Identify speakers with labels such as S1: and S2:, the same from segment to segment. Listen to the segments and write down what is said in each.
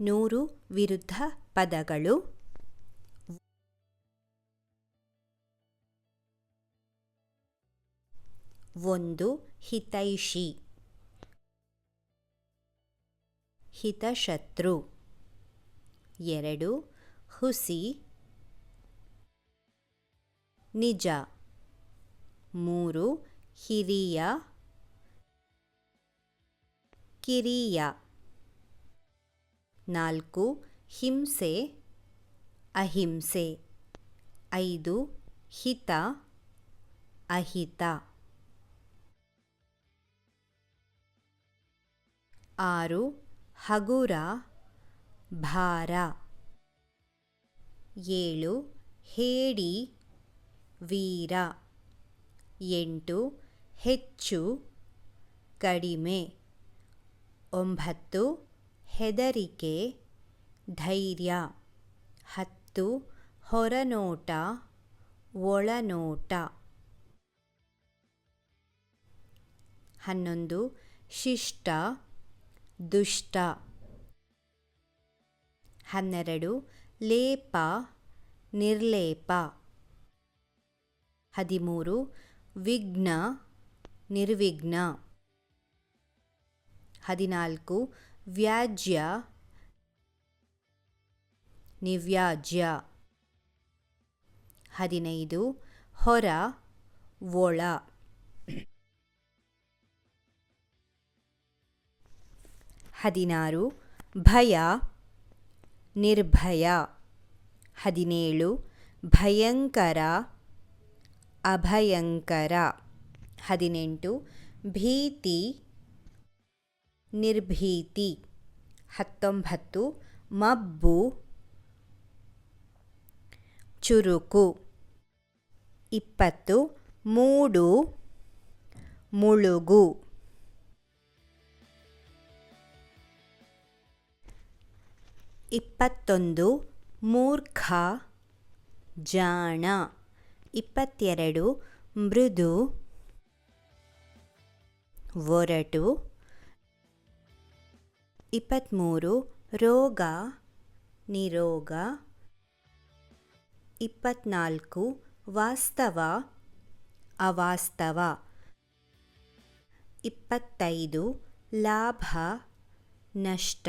S1: ನೂರು ವಿರುದ್ಧ ಪದಗಳು. ಒಂದು ಹಿತೈಷಿ. ಹಿತಶತ್ರು. ಎರಡು ಹುಸಿ. ನಿಜ. ಮೂರು ಹಿರಿಯ. ಕಿರಿಯ. ನಾಲ್ಕು, ಹಿಂಸೆ, ಅಹಿಂಸೆ. ಐದು, ಹಿತ, ಅಹಿತ. ಆರು, ಹಗುರ, ಭಾರ. ಏಳು, ಹೇಡಿ, ವೀರ. ಎಂಟು, ಹೆಚ್ಚು, ಕಡಿಮೆ. ಒಂಬತ್ತು ಹೆದರಿಕೆ, ಧೈರ್ಯ. ಹತ್ತು, ಹೊರನೋಟ, ಒಳನೋಟ. ಹನ್ನೊಂದು, ಶಿಷ್ಟ, ದುಷ್ಟ. ಹನ್ನೆರಡು, ಲೇಪ, ನಿರ್ಲೇಪ. ಹದಿಮೂರು, ವಿಘ್ನ, ನಿರ್ವಿಘ್ನ. ಹದಿನಾಲ್ಕು ವ್ಯಾಜ್ಯ ನಿವ್ಯಾಜ್ಯ. ಹದಿನೈದು ಹೊರ ಒಳ. ಹದಿನಾರು ಭಯ ನಿರ್ಭಯ. ಹದಿನೇಳು ಭಯಂಕರ ಅಭಯಂಕರ. ಹದಿನೆಂಟು ಭೀತಿ ನಿರ್ಭೀತಿ. ಹತ್ತೊಂಬತ್ತು ಮಬ್ಬು ಚುರುಕು. ಇಪ್ಪತ್ತು ಮೂಡು ಮುಳುಗು. ಇಪ್ಪತ್ತೊಂದು ಮೂರ್ಖ ಜಾಣ. ಇಪ್ಪತ್ತೆರಡು ಮೃದು ಒರಟು. ಇಪ್ಪತ್ತ್ಮೂರು ರೋಗ ನಿರೋಗ. ಇಪ್ಪತ್ತ್ನಾಲ್ಕು ವಾಸ್ತವ ಅವಾಸ್ತವ. ಇಪ್ಪತ್ತೈದು ಲಾಭ ನಷ್ಟ.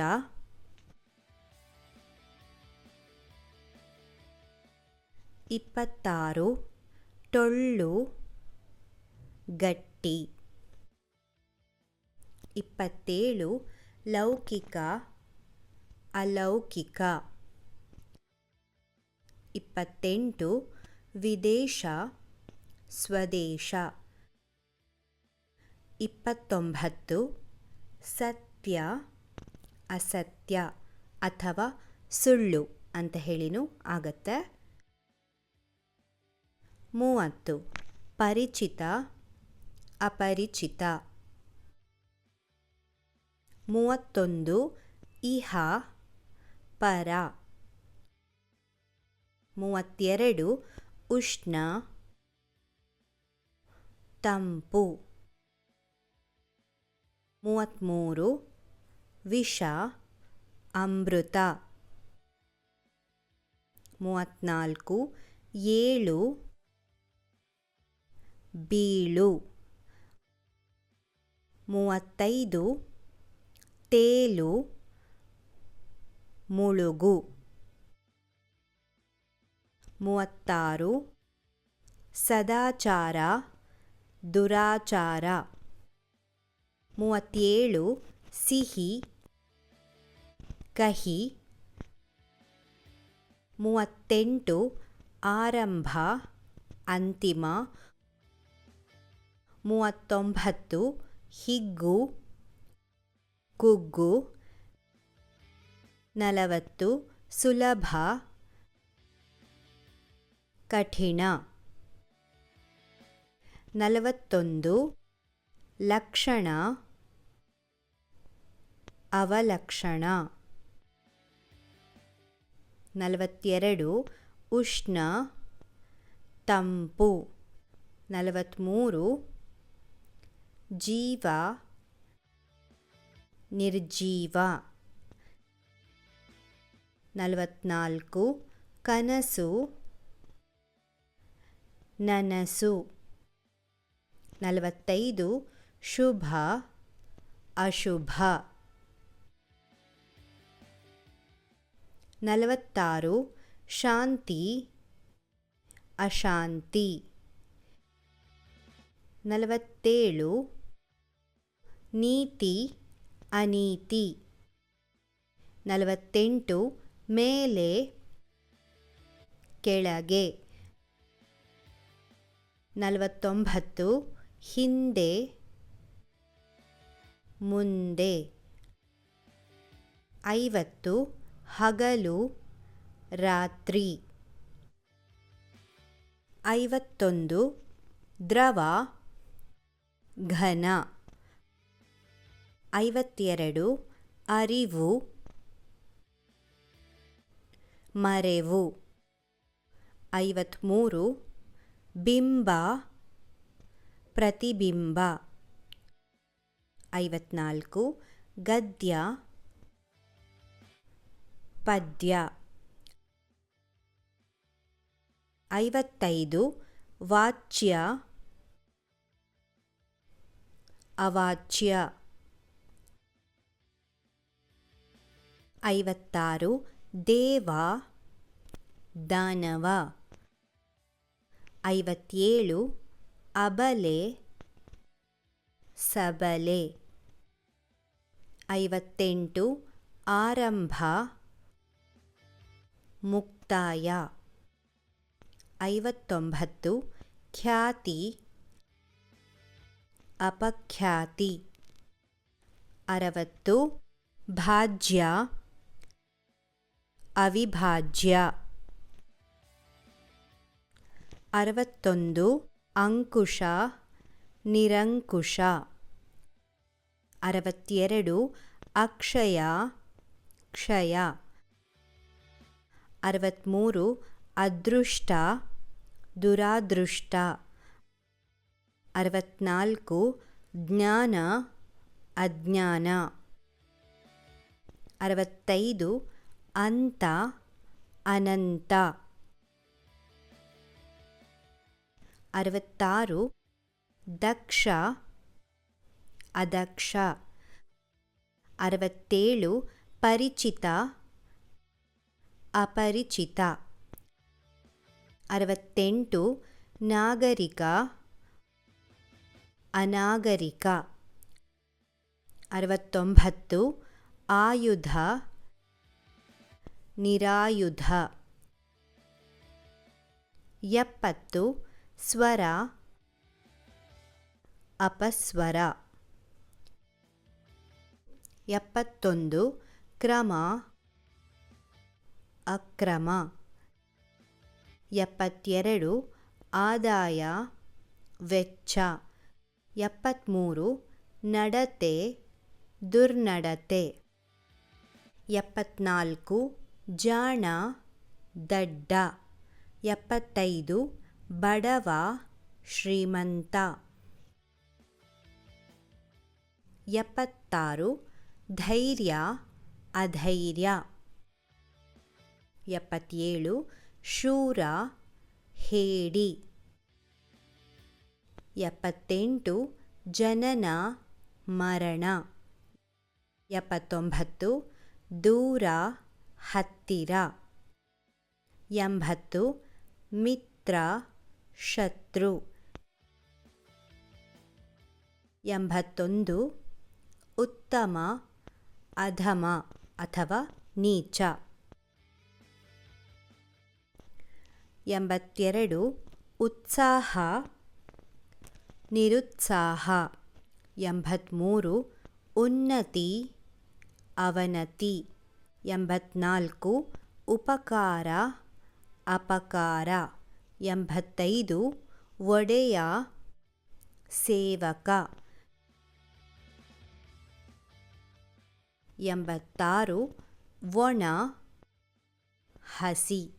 S1: ಇಪ್ಪತ್ತಾರು ಟೊಳ್ಳು ಗಟ್ಟಿ. ಇಪ್ಪತ್ತೇಳು ಲೌಕಿಕ, ಅಲೌಕಿಕ. ಇಪ್ಪತ್ತೆಂಟು, ವಿದೇಶ, ಸ್ವದೇಶ. ಇಪ್ಪತ್ತೊಂಬತ್ತು, ಸತ್ಯ, ಅಸತ್ಯ ಅಥವಾ ಸುಳ್ಳು ಅಂತ ಹೇಳಿನೂ ಆಗತ್ತೆ. ಮೂವತ್ತು, ಪರಿಚಿತ, ಅಪರಿಚಿತ. ಮೂವತ್ತೊಂದು ಇಹ ಪರ. ಮೂವತ್ತೆರಡು ಉಷ್ಣ ತಂಪು. ಮೂವತ್ತ್ಮೂರು ವಿಷ ಅಮೃತ. ಮೂವತ್ತ್ನಾಲ್ಕು ಏಳು ಬೀಳು. ಮೂವತ್ತೈದು ತೇಲು ಮುಳುಗು. ಮೂವತ್ತಾರು. ಸದಾಚಾರ ದುರಾಚಾರ. ಮೂವತ್ತೇಳು. ಸಿಹಿ ಕಹಿ. ಮೂವತ್ತೆಂಟು. ಆರಂಭ ಅಂತಿಮ. ಮೂವತ್ತೊಂಬತ್ತು. ಹಿಗ್ಗು. ಕುಗ್ಗು ನಲವತ್ತು ಸುಲಭ ಕಠಿಣ. ನಲವತ್ತೊಂದು ಲಕ್ಷಣ ಅವಲಕ್ಷಣ. ನಲವತ್ತೆರಡು ಉಷ್ಣ ತಂಪು. ನಲವತ್ತ್ಮೂರು ಜೀವ. ನಿರ್ಜೀವ. ನಲವತ್ನಾಲ್ಕು. ಕನಸು. ನನಸು. ನಲವತ್ತೈದು. ಶುಭ. ಅಶುಭ. ನಲವತ್ತಾರು. ಶಾಂತಿ. ಅಶಾಂತಿ. ನಲವತ್ತೇಳು. ನೀತಿ. ಅನೀತಿ. ನಲವತ್ತೆಂಟು ಮೇಲೆ ಕೆಳಗೆ. ನಲವತ್ತೊಂಬತ್ತು ಹಿಂದೆ ಮುಂದೆ. ಐವತ್ತು ಹಗಲು ರಾತ್ರಿ. ಐವತ್ತೊಂದು ದ್ರವ ಘನ. ಐವತ್ತೆರಡು ಅರಿವು ಮರೆವು. ಐವತ್ತ್ಮೂರು ಬಿಂಬ ಪ್ರತಿಬಿಂಬ. ಐವತ್ನಾಲ್ಕು ಗದ್ಯ ಪದ್ಯ. ಐವತ್ತೈದು ವಾಚ್ಯ ಅವಾಚ್ಯ. ಐವತ್ತಾರು ದೇವ ದಾನವ. ಐವತ್ತೇಳು ಅಬಲೆ ಸಬಲೆ. ಐವತ್ತೆಂಟು ಆರಂಭ ಮುಕ್ತಾಯ. ಐವತ್ತೊಂಬತ್ತು ಖ್ಯಾತಿ ಅಪಖ್ಯಾತಿ. ಅರವತ್ತು ಭಾಜ್ಯ. ಅವಿಭಾಜ್ಯ. ಅರವತ್ತೊಂದು ಅಂಕುಶ ನಿರಂಕುಶ. ಅರವತ್ತೆರಡು ಅಕ್ಷಯ ಕ್ಷಯ. ಅರವತ್ತ್ಮೂರು ಅದೃಷ್ಟ ದುರಾದೃಷ್ಟ. ಅರವತ್ನಾಲ್ಕು ಜ್ಞಾನ ಅಜ್ಞಾನ. ಅರವತ್ತೈದು ಅಂತ ಅನಂತ. ಅರವತ್ತಾರು ದಕ್ಷ ಅದಕ್ಷ. ಅರವತ್ತೇಳು ಪರಿಚಿತ ಅಪರಿಚಿತ. ಅರವತ್ತೆಂಟು ನಾಗರಿಕ ಅನಾಗರಿಕ. ಅರವತ್ತೊಂಬತ್ತು ಆಯುಧ ನಿರಾಯುಧ. ಎಪ್ಪತ್ತು ಸ್ವರ ಅಪಸ್ವರ. ಎಪ್ಪತ್ತೊಂದು ಕ್ರಮ ಅಕ್ರಮ. ಎಪ್ಪತ್ತೆರಡು ಆದಾಯ ವೆಚ್ಚ. ಎಪ್ಪತ್ತ್ಮೂರು ನಡತೆ ದುರ್ನಡತೆ. ಎಪ್ಪತ್ನಾಲ್ಕು ಜಾಣ, ದಡ್ಡ. ಎಪ್ಪತ್ತೈದು, ಬಡವ, ಶ್ರೀಮಂತ. ಎಪ್ಪತ್ತಾರು, ಧೈರ್ಯ, ಅಧೈರ್ಯ. ಎಪ್ಪತ್ತೇಳು, ಶೂರ, ಹೇಡಿ. ಎಪ್ಪತ್ತೆಂಟು, ಜನನ, ಮರಣ. ಎಪ್ಪತ್ತೊಂಬತ್ತು, ದೂರ ಹತ್ತಿರ. ಎಂಬತ್ತು, ಮಿತ್ರ, ಶತ್ರು. ಎಂಬತ್ತೊಂದು, ಉತ್ತಮ, ಅಧಮ ಅಥವಾ ನೀಚ. ಎಂಬತ್ತೆರಡು, ಉತ್ಸಾಹ, ನಿರುತ್ಸಾಹ. ಎಂಬತ್ತ್ಮೂರು ಉನ್ನತಿ, ಅವನತಿ. ಎಂಬತ್ನಾಲ್ಕು ಉಪಕಾರ ಅಪಕಾರ. ಎಂಬತ್ತೈದು ಒಡೆಯ ಸೇವಕ. ಎಂಬತ್ತಾರು ಒಣ ಹಸಿ.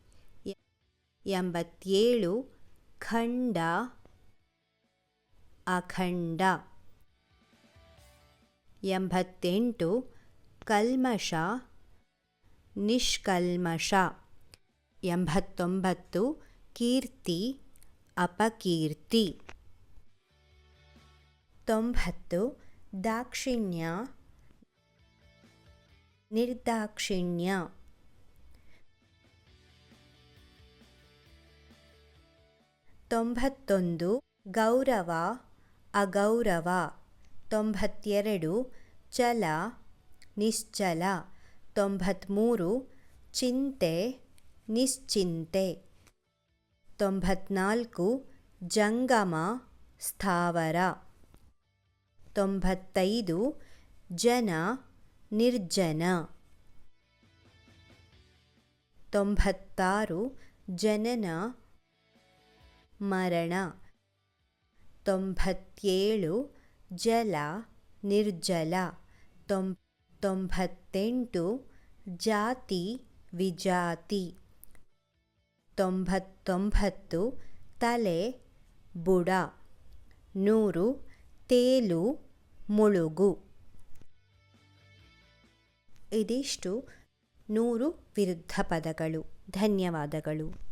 S1: ಎಂಬತ್ತೇಳು ಖಂಡ ಅಖಂಡ. ಎಂಬತ್ತೆಂಟು ಕಲ್ಮಶ. ನಿಷ್ಕಲ್ಮಶ ಎಂಬತ್ತೊಂಬತ್ತು ಕೀರ್ತಿ ಅಪಕೀರ್ತಿ. ತೊಂಬತ್ತು ದಾಕ್ಷಿಣ್ಯ ನಿರ್ದಾಕ್ಷಿಣ್ಯ. ತೊಂಬತ್ತೊಂದು ಗೌರವ ಅಗೌರವ. ತೊಂಬತ್ತೆರಡು ಚಲ ನಿಶ್ಚಲ. ತೊಂಬತ್ತ್ಮೂರು ಚಿಂತೆ, ನಿಶ್ಚಿಂತೆ. ತೊಂಬತ್ನಾಲ್ಕು ಜಂಗಮ, ಸ್ಥಾವರ. ತೊಂಬತ್ತೈದು ಜನ, ನಿರ್ಜನ. ತೊಂಬತ್ತಾರು ಜನನ, ಮರಣ. ತೊಂಬತ್ತೇಳು ಜಲ, ನಿರ್ಜಲ. ತೊಂ, ತೊಂಬತ್ತೆಂಟು ಜಾತಿ ವಿಜಾತಿ. ತೊಂಬತ್ತೊಂಬತ್ತು ತಲೆ ಬುಡ. ನೂರು ತೇಲು ಮುಳುಗು. ಇದಿಷ್ಟು ನೂರು ವಿರುದ್ಧ ಪದಗಳು. ಧನ್ಯವಾದಗಳು.